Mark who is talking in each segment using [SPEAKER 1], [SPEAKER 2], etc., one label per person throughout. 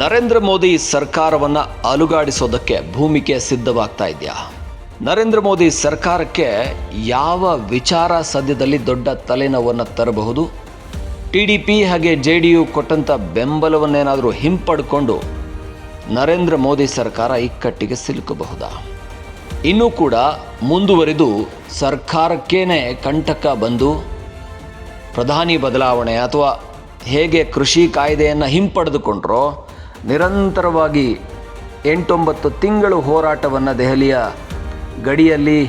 [SPEAKER 1] ನರೇಂದ್ರ ಮೋದಿ ಸರ್ಕಾರವನ್ನು ಅಲುಗಾಡಿಸೋದಕ್ಕೆ ಭೂಮಿಕೆ ಸಿದ್ಧವಾಗ್ತಾ ಇದೆಯಾ? ನರೇಂದ್ರ ಮೋದಿ ಸರ್ಕಾರಕ್ಕೆ ಯಾವ ವಿಚಾರ ಸದ್ಯದಲ್ಲಿ ದೊಡ್ಡ ತಲೆನೋವನ್ನು ತರಬಹುದು? ಟಿ ಡಿ ಪಿ ಹಾಗೆ ಜೆ ಡಿ ಯು ಕೊಟ್ಟಂಥ ಬೆಂಬಲವನ್ನೇನಾದರೂ ಹಿಂಪಡ್ಕೊಂಡು ನರೇಂದ್ರ ಮೋದಿ ಸರ್ಕಾರ ಇಕ್ಕಟ್ಟಿಗೆ ಸಿಲುಕಬಹುದಾ? ಇನ್ನೂ ಕೂಡ ಮುಂದುವರಿದು ಸರ್ಕಾರಕ್ಕೇನೆ ಕಂಟಕ ಬಂದು ಪ್ರಧಾನಿ ಬದಲಾವಣೆ ಅಥವಾ ಹೇಗೆ ಕೃಷಿ ಕಾಯ್ದೆಯನ್ನು ಹಿಂಪಡೆದುಕೊಂಡ್ರೋ ನಿರಂತರವಾಗಿ ಎಂಟೊಂಬತ್ತು ತಿಂಗಳು ಹೋರಾಟವನ್ನು ದೆಹಲಿಯ ಗಡಿಯಲ್ಲಿ,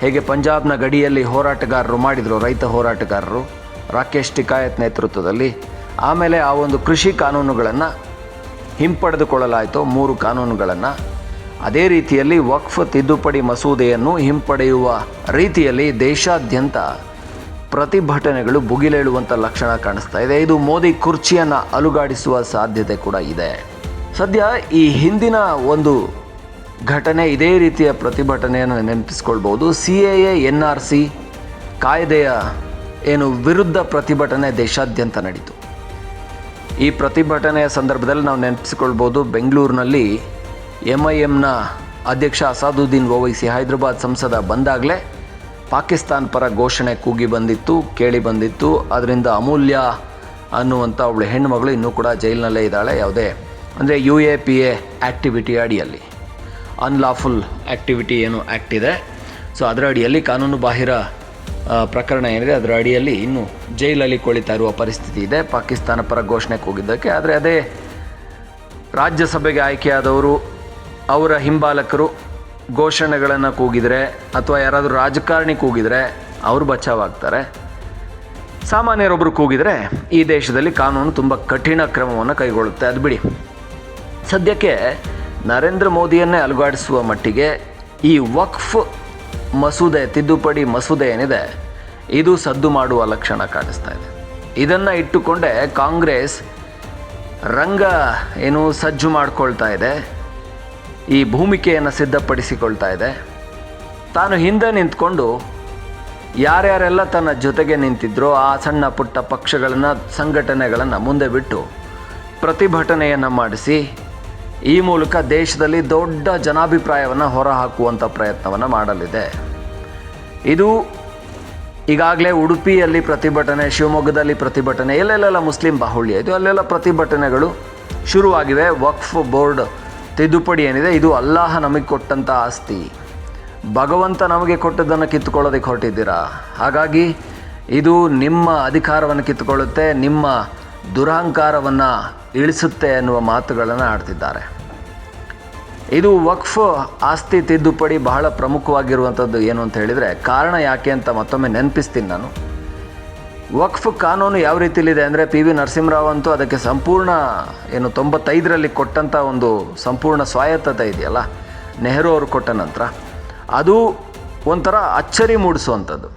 [SPEAKER 1] ಹೇಗೆ ಪಂಜಾಬ್ನ ಗಡಿಯಲ್ಲಿ ಹೋರಾಟಗಾರರು ಮಾಡಿದರು, ರೈತ ಹೋರಾಟಗಾರರು, ರಾಕೇಶ್ ಟಿಕಾಯತ್ ನೇತೃತ್ವದಲ್ಲಿ, ಆಮೇಲೆ ಆ ಒಂದು ಕೃಷಿ ಕಾನೂನುಗಳನ್ನು ಹಿಂಪಡೆದುಕೊಳ್ಳಲಾಯಿತು. ಮೂರು ಕಾನೂನುಗಳನ್ನು ಅದೇ ರೀತಿಯಲ್ಲಿ ವಕ್ಫ್ ತಿದ್ದುಪಡಿ ಮಸೂದೆಯನ್ನು ಹಿಂಪಡೆಯುವ ರೀತಿಯಲ್ಲಿ ದೇಶಾದ್ಯಂತ ಪ್ರತಿಭಟನೆಗಳು ಭುಗಿಲೇಳುವಂಥ ಲಕ್ಷಣ ಕಾಣಿಸ್ತಾ ಇದೆ. ಇದು ಮೋದಿ ಕುರ್ಚಿಯನ್ನು ಅಲುಗಾಡಿಸುವ ಸಾಧ್ಯತೆ ಕೂಡ ಇದೆ. ಸದ್ಯ ಈ ಹಿಂದಿನ ಒಂದು ಘಟನೆ ಇದೇ ರೀತಿಯ ಪ್ರತಿಭಟನೆಯನ್ನು ನೆನಪಿಸ್ಕೊಳ್ಬೋದು C A N R C ಕಾಯ್ದೆಯ ಏನು ವಿರುದ್ಧ ಪ್ರತಿಭಟನೆ ದೇಶಾದ್ಯಂತ ನಡೀತು. ಈ ಪ್ರತಿಭಟನೆಯ ಸಂದರ್ಭದಲ್ಲಿ ನಾವು ನೆನಪಿಸಿಕೊಳ್ಬೋದು ಬೆಂಗಳೂರಿನಲ್ಲಿ ಎಂ ಐ ಎಮ್ನ ಅಧ್ಯಕ್ಷ ಅಸಾದುದ್ದೀನ್ ಓವೈಸಿ ಹೈದರಾಬಾದ್ ಸಂಸದ ಬಂದಾಗಲೇ ಪಾಕಿಸ್ತಾನ್ ಪರ ಘೋಷಣೆ ಕೂಗಿ ಬಂದಿತ್ತು, ಕೇಳಿ ಬಂದಿತ್ತು. ಅದರಿಂದ ಅಮೂಲ್ಯ ಅನ್ನುವಂಥ ಅವಳು ಹೆಣ್ಣುಮಗಳು ಇನ್ನೂ ಕೂಡ ಜೈಲಿನಲ್ಲೇ ಇದ್ದಾಳೆ. ಯಾವುದೇ, ಅಂದರೆ U A P A activity ಅಡಿಯಲ್ಲಿ. ಅನ್ಲಾಫುಲ್ ಆ್ಯಕ್ಟಿವಿಟಿ ಏನು ಆ್ಯಕ್ಟ್ ಇದೆ. ಸೊ ಅದರ ಅಡಿಯಲ್ಲಿ ಕಾನೂನು ಬಾಹಿರ ಪ್ರಕರಣ ಏನಿದೆ, ಅದರ ಅಡಿಯಲ್ಲಿ ಇನ್ನು ಜೈಲಲ್ಲಿ ಕೊಳಿತಾ ಇರುವ ಪರಿಸ್ಥಿತಿ ಇದೆ. ಪಾಕಿಸ್ತಾನ ಪರ ಘೋಷಣೆ ಕೂಗಿದ್ದಕ್ಕೆ. ಆದರೆ ಅದೇ ರಾಜ್ಯಸಭೆಗೆ ಆಯ್ಕೆಯಾದವರು ಅವರ ಹಿಂಬಾಲಕರು ಘೋಷಣೆಗಳನ್ನು ಕೂಗಿದರೆ ಅಥವಾ ಯಾರಾದರೂ ರಾಜಕಾರಣಿ ಕೂಗಿದರೆ ಅವರು ಬಚಾವಾಗ್ತಾರೆ. ಸಾಮಾನ್ಯರೊಬ್ಬರು ಕೂಗಿದರೆ ಈ ದೇಶದಲ್ಲಿ ಕಾನೂನು ತುಂಬ ಕಠಿಣ ಕ್ರಮವನ್ನು ಕೈಗೊಳ್ಳುತ್ತೆ. ಅದು ಬಿಡಿ. ಸದ್ಯಕ್ಕೆ ನರೇಂದ್ರ ಮೋದಿಯನ್ನೇ ಅಲುಗಾಡಿಸುವ ಮಟ್ಟಿಗೆ ಈ ವಕ್ಫ್ ಮಸೂದೆ, ತಿದ್ದುಪಡಿ ಮಸೂದೆ ಏನಿದೆ, ಇದು ಸದ್ದು ಮಾಡುವ ಲಕ್ಷಣ ಕಾಣಿಸ್ತಾ ಇದೆ. ಇದನ್ನು ಇಟ್ಟುಕೊಂಡೇ ಕಾಂಗ್ರೆಸ್ ರಂಗ ಏನು ಸಜ್ಜು ಮಾಡ್ಕೊಳ್ತಾ ಇದೆ. ಈ ಭೂಮಿಕೆಯನ್ನು ಸಿದ್ಧಪಡಿಸಿಕೊಳ್ತಾ ಇದೆ. ತಾನು ಹಿಂದೆ ನಿಂತ್ಕೊಂಡು ಯಾರ್ಯಾರೆಲ್ಲ ತನ್ನ ಜೊತೆಗೆ ನಿಂತಿದ್ರೋ ಆ ಸಣ್ಣ ಪುಟ್ಟ ಪಕ್ಷಗಳನ್ನು, ಸಂಘಟನೆಗಳನ್ನು ಮುಂದೆ ಬಿಟ್ಟು ಪ್ರತಿಭಟನೆಯನ್ನು ಮಾಡಿಸಿ ಈ ಮೂಲಕ ದೇಶದಲ್ಲಿ ದೊಡ್ಡ ಜನಾಭಿಪ್ರಾಯವನ್ನು ಹೊರಹಾಕುವಂಥ ಪ್ರಯತ್ನವನ್ನು ಮಾಡಲಿದೆ. ಇದು ಈಗಾಗಲೇ ಉಡುಪಿಯಲ್ಲಿ ಪ್ರತಿಭಟನೆ, ಶಿವಮೊಗ್ಗದಲ್ಲಿ ಪ್ರತಿಭಟನೆ, ಎಲ್ಲೆಲ್ಲೆಲ್ಲ ಮುಸ್ಲಿಂ ಬಾಹುಳ್ಯ ಇದು, ಅಲ್ಲೆಲ್ಲ ಪ್ರತಿಭಟನೆಗಳು ಶುರುವಾಗಿವೆ. ವಕ್ಫ್ ಬೋರ್ಡ್ ತಿದ್ದುಪಡಿ ಏನಿದೆ? ಇದು ಅಲ್ಲಾಹ ನಮಗೆ ಕೊಟ್ಟಂಥ ಆಸ್ತಿ. ಭಗವಂತ ನಮಗೆ ಕೊಟ್ಟದ್ದನ್ನು ಕಿತ್ತುಕೊಳ್ಳೋದಕ್ಕೆ ಹೊರಟಿದ್ದೀರಾ? ಹಾಗಾಗಿ ಇದು ನಿಮ್ಮ ಅಧಿಕಾರವನ್ನು ಕಿತ್ತುಕೊಳ್ಳುತ್ತೆ, ನಿಮ್ಮ ದುರಹಂಕಾರವನ್ನು ಇಳಿಸುತ್ತೆ ಎನ್ನುವ ಮಾತುಗಳನ್ನು ಆಡ್ತಿದ್ದಾರೆ. ಇದು ವಕ್ಫ್, ಆಸ್ತಿ, ತಿದ್ದುಪಡಿ ಬಹಳ ಪ್ರಮುಖವಾಗಿರುವಂಥದ್ದು ಏನು ಅಂತ ಹೇಳಿದರೆ, ಕಾರಣ ಯಾಕೆ ಅಂತ ಮತ್ತೊಮ್ಮೆ ನೆನಪಿಸ್ತೀನಿ ನಾನು. ವಕ್ಫ್ ಕಾನೂನು ಯಾವ ರೀತಿಲಿದೆ ಅಂದರೆ ಪಿ ವಿ ನರಸಿಂಹರಾವ್ ಅಂತೂ ಅದಕ್ಕೆ ಸಂಪೂರ್ಣ, ಏನು ತೊಂಬತ್ತೈದರಲ್ಲಿ ಕೊಟ್ಟಂಥ ಒಂದು ಸಂಪೂರ್ಣ ಸ್ವಾಯತ್ತತೆ ಇದೆಯಲ್ಲ? ನೆಹರು ಅವರು ಕೊಟ್ಟ ನಂತರ. ಅದು ಒಂಥರ ಅಚ್ಚರಿ ಮೂಡಿಸುವಂಥದ್ದು.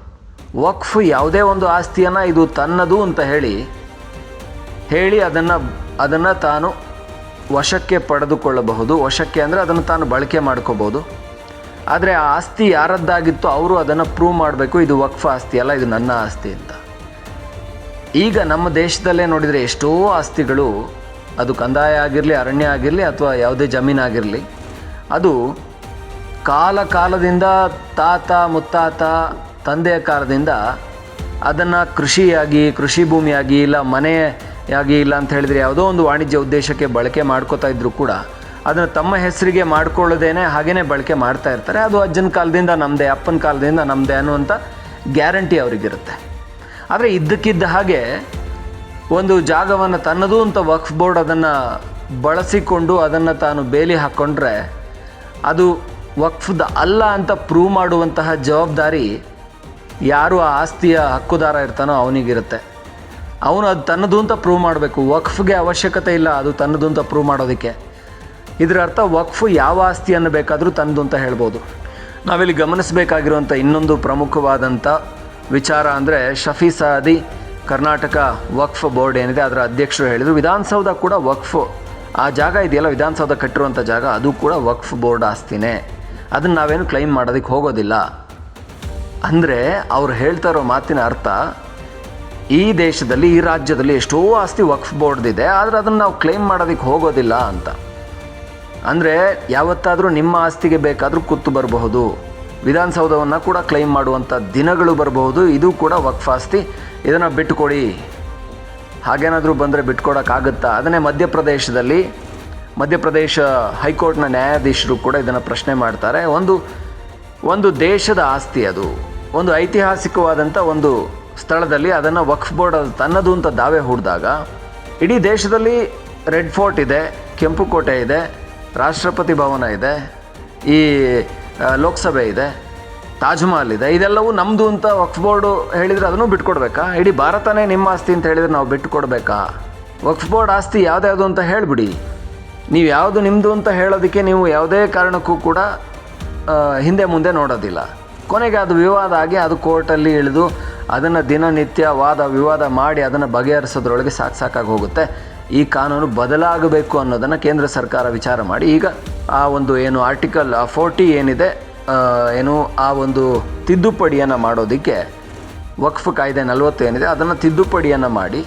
[SPEAKER 1] ವಕ್ಫ್ ಯಾವುದೇ ಒಂದು ಆಸ್ತಿಯನ್ನು ಇದು ತನ್ನದು ಅಂತ ಹೇಳಿ ಹೇಳಿ ಅದನ್ನು ಅದನ್ನು ತಾನು ವಶಕ್ಕೆ ಪಡೆದುಕೊಳ್ಳಬಹುದು. ವಶಕ್ಕೆ ಅಂದರೆ ಅದನ್ನು ತಾನು ಬಳಕೆ ಮಾಡ್ಕೋಬೋದು ಆದರೆ ಆ ಆಸ್ತಿ ಯಾರದ್ದಾಗಿತ್ತು ಅವರು ಅದನ್ನು ಪ್ರೂವ್ ಮಾಡಬೇಕು. ಇದು ವಕ್ಫ್ ಆಸ್ತಿ ಅಲ್ಲ, ಇದು ನನ್ನ ಆಸ್ತಿ ಅಂತ. ಈಗ ನಮ್ಮ ದೇಶದಲ್ಲೇ ನೋಡಿದರೆ ಎಷ್ಟೋ ಆಸ್ತಿಗಳು ಅದು ಕಂದಾಯ ಆಗಿರಲಿ, ಅರಣ್ಯ ಆಗಿರಲಿ ಅಥವಾ ಯಾವುದೇ ಜಮೀನಾಗಿರಲಿ ಅದು ಕಾಲ ಕಾಲದಿಂದ ತಾತ, ಮುತ್ತಾತ, ತಂದೆಯ ಕಾಲದಿಂದ ಅದನ್ನು ಕೃಷಿಯಾಗಿ, ಕೃಷಿ ಭೂಮಿಯಾಗಿ ಇಲ್ಲ, ಮನೆಯಾಗಿ ಇಲ್ಲ ಅಂತ ಹೇಳಿದರೆ ಯಾವುದೋ ಒಂದು ವಾಣಿಜ್ಯ ಉದ್ದೇಶಕ್ಕೆ ಬಳಕೆ ಮಾಡ್ಕೋತಾ ಇದ್ದರೂ ಕೂಡ ಅದನ್ನು ತಮ್ಮ ಹೆಸರಿಗೆ ಮಾಡ್ಕೊಳ್ಳೋದೇನೆ ಹಾಗೇ ಬಳಕೆ ಮಾಡ್ತಾ ಇರ್ತಾರೆ. ಅದು ಅಜ್ಜನ ಕಾಲದಿಂದ ನಮ್ಮದೇ ಅಪ್ಪನ ಕಾಲದಿಂದ ನಮ್ಮದೇ ಅನ್ನುವಂಥ ಗ್ಯಾರಂಟಿ ಅವರಿಗಿರುತ್ತೆ. ಆದರೆ ಇದ್ದಕ್ಕಿದ್ದ ಹಾಗೆ ಒಂದು ಜಾಗವನ್ನು ತನ್ನದು ಅಂತ ವಕ್ಫ್ ಬೋರ್ಡ್ ಅದನ್ನು ಬಳಸಿಕೊಂಡು ಅದನ್ನು ತಾನು ಬೇಲಿ ಹಾಕ್ಕೊಂಡ್ರೆ ಅದು ವಕ್ಫ್ದ ಅಲ್ಲ ಅಂತ ಪ್ರೂವ್ ಮಾಡುವಂತಹ ಜವಾಬ್ದಾರಿ ಯಾರು ಆ ಆಸ್ತಿಯ ಹಕ್ಕುದಾರ ಇರ್ತಾನೋ ಅವನಿಗಿರುತ್ತೆ. ಅವನು ಅದು ತನ್ನದು ಅಂತ ಪ್ರೂವ್ ಮಾಡಬೇಕು. ವಕ್ಫ್ಗೆ ಅವಶ್ಯಕತೆ ಇಲ್ಲ, ಅದು ತನ್ನದು ಅಂತ ಪ್ರೂವ್ ಮಾಡೋದಕ್ಕೆ. ಇದರ ಅರ್ಥ ವಕ್ಫ್ ಯಾವ ಆಸ್ತಿಯನ್ನು ಬೇಕಾದರೂ ತನ್ನದು ಅಂತ ಹೇಳ್ಬೋದು. ನಾವಿಲ್ಲಿ ಗಮನಿಸಬೇಕಾಗಿರುವಂಥ ಇನ್ನೊಂದು ಪ್ರಮುಖವಾದಂಥ ವಿಚಾರ ಅಂದರೆ ಶಫಿ ಸಾದಿ, ಕರ್ನಾಟಕ ವಕ್ಫ್ ಬೋರ್ಡ್ ಏನಿದೆ, ಅದರ ಅಧ್ಯಕ್ಷರು ಹೇಳಿದರು. ವಿಧಾನಸೌಧ ಕೂಡ ವಕ್ಫ್. ಆ ಜಾಗ ಇದೆಯಲ್ಲ, ವಿಧಾನಸೌಧ ಕಟ್ಟಿರುವಂಥ ಜಾಗ, ಅದು ಕೂಡ ವಕ್ಫ್ ಬೋರ್ಡ್ ಆಸ್ತಿನೇ. ಅದನ್ನು ನಾವೇನು ಕ್ಲೈಮ್ ಮಾಡೋದಕ್ಕೆ ಹೋಗೋದಿಲ್ಲ. ಅಂದರೆ ಅವ್ರು ಹೇಳ್ತಾ ಇರೋ ಮಾತಿನ ಅರ್ಥ, ಈ ದೇಶದಲ್ಲಿ, ಈ ರಾಜ್ಯದಲ್ಲಿ ಎಷ್ಟೋ ಆಸ್ತಿ ವಕ್ಫ್ ಬೋರ್ಡ್ದಿದೆ ಆದರೆ ಅದನ್ನು ನಾವು ಕ್ಲೈಮ್ ಮಾಡೋದಕ್ಕೆ ಹೋಗೋದಿಲ್ಲ ಅಂತ. ಅಂದರೆ ಯಾವತ್ತಾದರೂ ನಿಮ್ಮ ಆಸ್ತಿಗೆ ಬೇಕಾದರೂ ಕೂತು ಬರಬಹುದು. ವಿಧಾನಸೌಧವನ್ನು ಕೂಡ ಕ್ಲೈಮ್ ಮಾಡುವಂಥ ದಿನಗಳು ಬರಬಹುದು. ಇದು ಕೂಡ ವಕ್ಫಾಸ್ತಿ ಇದನ್ನು ಬಿಟ್ಟುಕೊಡಿ. ಹಾಗೇನಾದರೂ ಬಂದರೆ ಬಿಟ್ಕೊಡೋಕ್ಕಾಗುತ್ತಾ ಅದನ್ನೇ ಮಧ್ಯಪ್ರದೇಶದಲ್ಲಿ, ಮಧ್ಯಪ್ರದೇಶ ಹೈಕೋರ್ಟ್ನ ನ್ಯಾಯಾಧೀಶರು ಕೂಡ ಇದನ್ನು ಪ್ರಶ್ನೆ ಮಾಡ್ತಾರೆ. ಒಂದು ಒಂದು ದೇಶದ ಆಸ್ತಿ ಅದು. ಒಂದು ಐತಿಹಾಸಿಕವಾದಂಥ ಒಂದು ಸ್ಥಳದಲ್ಲಿ ಅದನ್ನು ವಕ್ಫ್ ಬೋರ್ಡ್ ಅದು ತನ್ನದು ಅಂತ ದಾವೆ ಹೂಡಿದಾಗ, ಇಡೀ ದೇಶದಲ್ಲಿ ರೆಡ್ ಫೋರ್ಟ್ ಇದೆ, ಕೆಂಪು ಕೋಟೆ ಇದೆ, ರಾಷ್ಟ್ರಪತಿ ಭವನ ಇದೆ, ಈ ಲೋಕಸಭೆ ಇದೆ ತಾಜ್ಮಹಲ್ ಇದೆ, ಇದೆಲ್ಲವೂ ನಮ್ಮದು ಅಂತ ವಕ್ಫ್ ಬೋರ್ಡು ಹೇಳಿದರೆ ಅದನ್ನು ಬಿಟ್ಕೊಡ್ಬೇಕಾ? ಇಡೀ ಭಾರತನೇ ನಿಮ್ಮ ಆಸ್ತಿ ಅಂತ ಹೇಳಿದರೆ ನಾವು ಬಿಟ್ಟುಕೊಡ್ಬೇಕಾ ವಕ್ಫ್ ಬೋರ್ಡ್ ಆಸ್ತಿ ಯಾವ್ದು ಅಂತ ಹೇಳಿಬಿಡಿ. ನೀವು ಯಾವುದು ನಿಮ್ಮದು ಅಂತ ಹೇಳೋದಕ್ಕೆ ನೀವು ಯಾವುದೇ ಕಾರಣಕ್ಕೂ ಕೂಡ ಹಿಂದೆ ಮುಂದೆ ನೋಡೋದಿಲ್ಲ. ಕೊನೆಗೆ ಅದು ವಿವಾದ ಆಗಿ ಅದು ಕೋರ್ಟಲ್ಲಿ ಇಳಿದು ಅದನ್ನು ದಿನನಿತ್ಯ ವಾದ ವಿವಾದ ಮಾಡಿ ಅದನ್ನು ಬಗೆಹರಿಸೋದ್ರೊಳಗೆ ಸಾಕು ಸಾಕಾಗಿ ಹೋಗುತ್ತೆ. ಈ ಕಾನೂನು ಬದಲಾಗಬೇಕು ಅನ್ನೋದನ್ನು ಕೇಂದ್ರ ಸರ್ಕಾರ ವಿಚಾರ ಮಾಡಿ. ಈಗ ಆ ಒಂದು ಏನು ಆರ್ಟಿಕಲ್ ಆ ಫೋರ್ಟಿ ಏನಿದೆ ಏನು ಆ ಒಂದು ತಿದ್ದುಪಡಿಯನ್ನು ಮಾಡೋದಕ್ಕೆ ವಕ್ಫ್ ಕಾಯ್ದೆ ನಲವತ್ತು ಏನಿದೆ, ಅದನ್ನು ತಿದ್ದುಪಡಿಯನ್ನು ಮಾಡಿ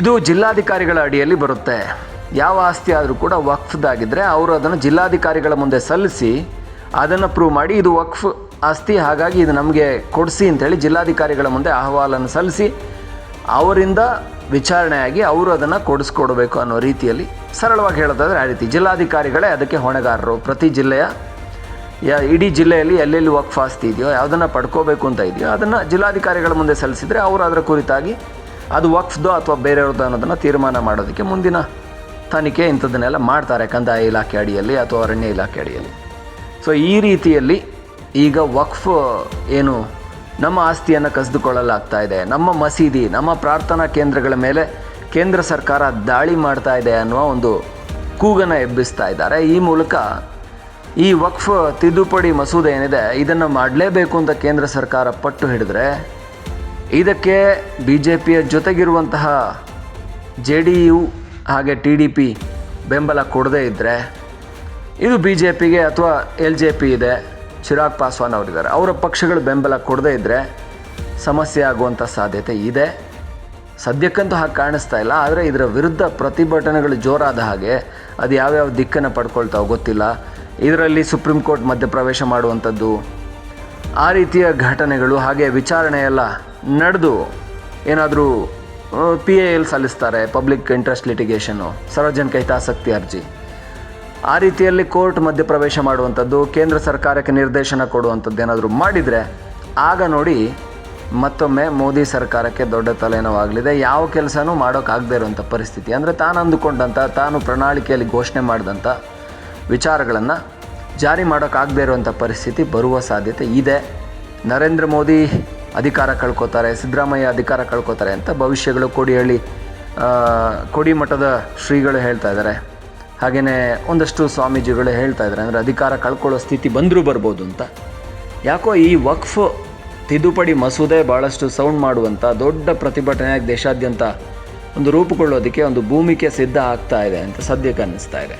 [SPEAKER 1] ಇದು ಜಿಲ್ಲಾಧಿಕಾರಿಗಳ ಅಡಿಯಲ್ಲಿ ಬರುತ್ತೆ. ಯಾವ ಆಸ್ತಿ ಆದರೂ ಕೂಡ ವಕ್ಫ್ದಾಗಿದ್ದರೆ ಅವರು ಅದನ್ನು ಜಿಲ್ಲಾಧಿಕಾರಿಗಳ ಮುಂದೆ ಸಲ್ಲಿಸಿ ಅದನ್ನು ಪ್ರೂವ್ ಮಾಡಿ ಇದು ವಕ್ಫ್ ಆಸ್ತಿ, ಹಾಗಾಗಿ ಇದು ನಮಗೆ ಕೊಡಿಸಿ ಅಂತೇಳಿ ಜಿಲ್ಲಾಧಿಕಾರಿಗಳ ಮುಂದೆ ಅಹವಾಲನ್ನು ಸಲ್ಲಿಸಿ ಅವರಿಂದ ವಿಚಾರಣೆಯಾಗಿ ಅವರು ಅದನ್ನು ಕೊಡಿಸ್ಕೊಡ್ಬೇಕು ಅನ್ನೋ ರೀತಿಯಲ್ಲಿ ಸರಳವಾಗಿ ಹೇಳೋದಾದರೆ ಆ ರೀತಿ. ಜಿಲ್ಲಾಧಿಕಾರಿಗಳೇ ಅದಕ್ಕೆ ಹೊಣೆಗಾರರು. ಪ್ರತಿ ಜಿಲ್ಲೆಯ, ಯಾ, ಇಡೀ ಜಿಲ್ಲೆಯಲ್ಲಿ ಎಲ್ಲೆಲ್ಲಿ ವಕ್ಫ್ ಆಸ್ತಿ ಇದೆಯೋ, ಯಾವುದನ್ನು ಪಡ್ಕೋಬೇಕು ಅಂತ ಇದೆಯೋ, ಅದನ್ನು ಜಿಲ್ಲಾಧಿಕಾರಿಗಳ ಮುಂದೆ ಸಲ್ಲಿಸಿದರೆ ಅವರು ಅದರ ಕುರಿತಾಗಿ ಅದು ವಕ್ಫ್ದೋ ಅಥವಾ ಬೇರೆಯವ್ರದ್ದು ಅನ್ನೋದನ್ನು ತೀರ್ಮಾನ ಮಾಡೋದಕ್ಕೆ ಮುಂದಿನ ತನಿಖೆ ಇಂಥದ್ದನ್ನೆಲ್ಲ ಮಾಡ್ತಾರೆ ಕಂದಾಯ ಇಲಾಖೆ ಅಡಿಯಲ್ಲಿ ಅಥವಾ ಅರಣ್ಯ ಇಲಾಖೆ ಅಡಿಯಲ್ಲಿ. ಸೊ ಈ ರೀತಿಯಲ್ಲಿ ಈಗ ವಕ್ಫ್ ಏನು ನಮ್ಮ ಆಸ್ತಿಯನ್ನು ಕಸಿದುಕೊಳ್ಳಲಾಗ್ತಾ ಇದೆ. ನಮ್ಮ ಮಸೀದಿ, ನಮ್ಮ ಪ್ರಾರ್ಥನಾ ಕೇಂದ್ರಗಳ ಮೇಲೆ ಕೇಂದ್ರ ಸರ್ಕಾರ ದಾಳಿ ಮಾಡ್ತಾ ಇದೆ ಅನ್ನುವ ಒಂದು ಕೂಗನ್ನು ಎಬ್ಬಿಸ್ತಾ ಇದ್ದಾರೆ. ಈ ಮೂಲಕ ಈ ವಕ್ಫ್ ತಿದ್ದುಪಡಿ ಮಸೂದೆ ಏನಿದೆ, ಇದನ್ನು ಮಾಡಲೇಬೇಕು ಅಂತ ಕೇಂದ್ರ ಸರ್ಕಾರ ಪಟ್ಟು ಹಿಡಿದ್ರೆ, ಇದಕ್ಕೆ ಬಿ ಜೆ ಪಿಯ ಜೊತೆಗಿರುವಂತಹ ಜೆ ಡಿ ಯು ಹಾಗೆ ಟಿ ಡಿ ಪಿ ಬೆಂಬಲ ಕೊಡದೇ ಇದ್ದರೆ ಇದು ಬಿ ಜೆ ಪಿಗೆ ಅಥವಾ ಎಲ್ ಜೆ ಪಿ ಇದೆ. ಚಿರಾಗ್ ಪಾಸ್ವಾನ್ ಅವರಿದ್ದಾರೆ. ಅವರ ಪಕ್ಷಗಳು ಬೆಂಬಲ ಕೊಡದೇ ಇದ್ದರೆ ಸಮಸ್ಯೆ ಆಗುವಂಥ ಸಾಧ್ಯತೆ ಇದೆ. ಸದ್ಯಕ್ಕಂತೂ ಹಾಗೆ ಕಾಣಿಸ್ತಾ ಇಲ್ಲ. ಆದರೆ ಇದರ ವಿರುದ್ಧ ಪ್ರತಿಭಟನೆಗಳು ಜೋರಾದ ಹಾಗೆ ಅದು ಯಾವ್ಯಾವ ದಿಕ್ಕನ್ನು ಪಡ್ಕೊಳ್ತಾವೆ ಗೊತ್ತಿಲ್ಲ. ಇದರಲ್ಲಿ ಸುಪ್ರೀಂ ಕೋರ್ಟ್ ಮಧ್ಯಪ್ರವೇಶ ಮಾಡುವಂಥದ್ದು ಆ ರೀತಿಯ ಘಟನೆಗಳು ಹಾಗೆ ವಿಚಾರಣೆ ಎಲ್ಲ ನಡೆದು ಏನಾದರೂ ಪಿ ಎ ಎಲ್ ಸಲ್ಲಿಸ್ತಾರೆ ಪಬ್ಲಿಕ್ ಇಂಟ್ರೆಸ್ಟ್ ಲಿಟಿಗೇಷನು ಸಾರ್ವಜನಿಕ ಹಿತಾಸಕ್ತಿ ಅರ್ಜಿ. ಆ ರೀತಿಯಲ್ಲಿ ಕೋರ್ಟ್ ಮಧ್ಯಪ್ರವೇಶ ಮಾಡುವಂಥದ್ದು, ಕೇಂದ್ರ ಸರ್ಕಾರಕ್ಕೆ ನಿರ್ದೇಶನ ಕೊಡುವಂಥದ್ದು ಏನಾದರೂ ಮಾಡಿದರೆ, ಆಗ ನೋಡಿ ಮತ್ತೊಮ್ಮೆ ಮೋದಿ ಸರ್ಕಾರಕ್ಕೆ ದೊಡ್ಡ ತಲೆನೋವಾಗಲಿದೆ. ಯಾವ ಕೆಲಸನೂ ಮಾಡೋಕ್ಕಾಗದೇ ಇರುವಂಥ ಪರಿಸ್ಥಿತಿ. ಅಂದರೆ ತಾನು ಅಂದುಕೊಂಡಂಥ, ತಾನು ಪ್ರಣಾಳಿಕೆಯಲ್ಲಿ ಘೋಷಣೆ ಮಾಡಿದಂಥ ವಿಚಾರಗಳನ್ನು ಜಾರಿ ಮಾಡೋಕ್ಕಾಗದೇ ಇರುವಂಥ ಪರಿಸ್ಥಿತಿ ಬರುವ ಸಾಧ್ಯತೆ ಇದೆ. ನರೇಂದ್ರ ಮೋದಿ ಅಧಿಕಾರ ಕಳ್ಕೊತಾರೆ, ಸಿದ್ದರಾಮಯ್ಯ ಅಧಿಕಾರ ಕಳ್ಕೊತಾರೆ ಅಂತ ಭವಿಷ್ಯಗಳು ಕೋಡಿಹಳ್ಳಿ ಕೋಡಿ ಮಠದ ಶ್ರೀಗಳು ಹೇಳ್ತಾ ಇದ್ದಾರೆ. ಹಾಗೆಯೇ ಒಂದಷ್ಟು ಸ್ವಾಮೀಜಿಗಳು ಹೇಳ್ತಾ ಇದ್ದಾರೆ. ಅಂದರೆ ಅಧಿಕಾರ ಕಳ್ಕೊಳ್ಳೋ ಸ್ಥಿತಿ ಬಂದರೂ ಬರ್ಬೋದು ಅಂತ. ಯಾಕೋ ಈ ವಕ್ಫ್ ತಿದ್ದುಪಡಿ ಮಸೂದೆ ಭಾಳಷ್ಟು ಸೌಂಡ್ ಮಾಡುವಂಥ ದೊಡ್ಡ ಪ್ರತಿಭಟನೆಯಾಗಿ ದೇಶಾದ್ಯಂತ ಒಂದು ರೂಪುಗೊಳ್ಳೋದಕ್ಕೆ ಒಂದು ಭೂಮಿಕೆ ಸಿದ್ಧ ಆಗ್ತಾ ಇದೆ ಅಂತ ಸದ್ಯಕ್ಕೆ ಅನ್ನಿಸ್ತಾ ಇದೆ.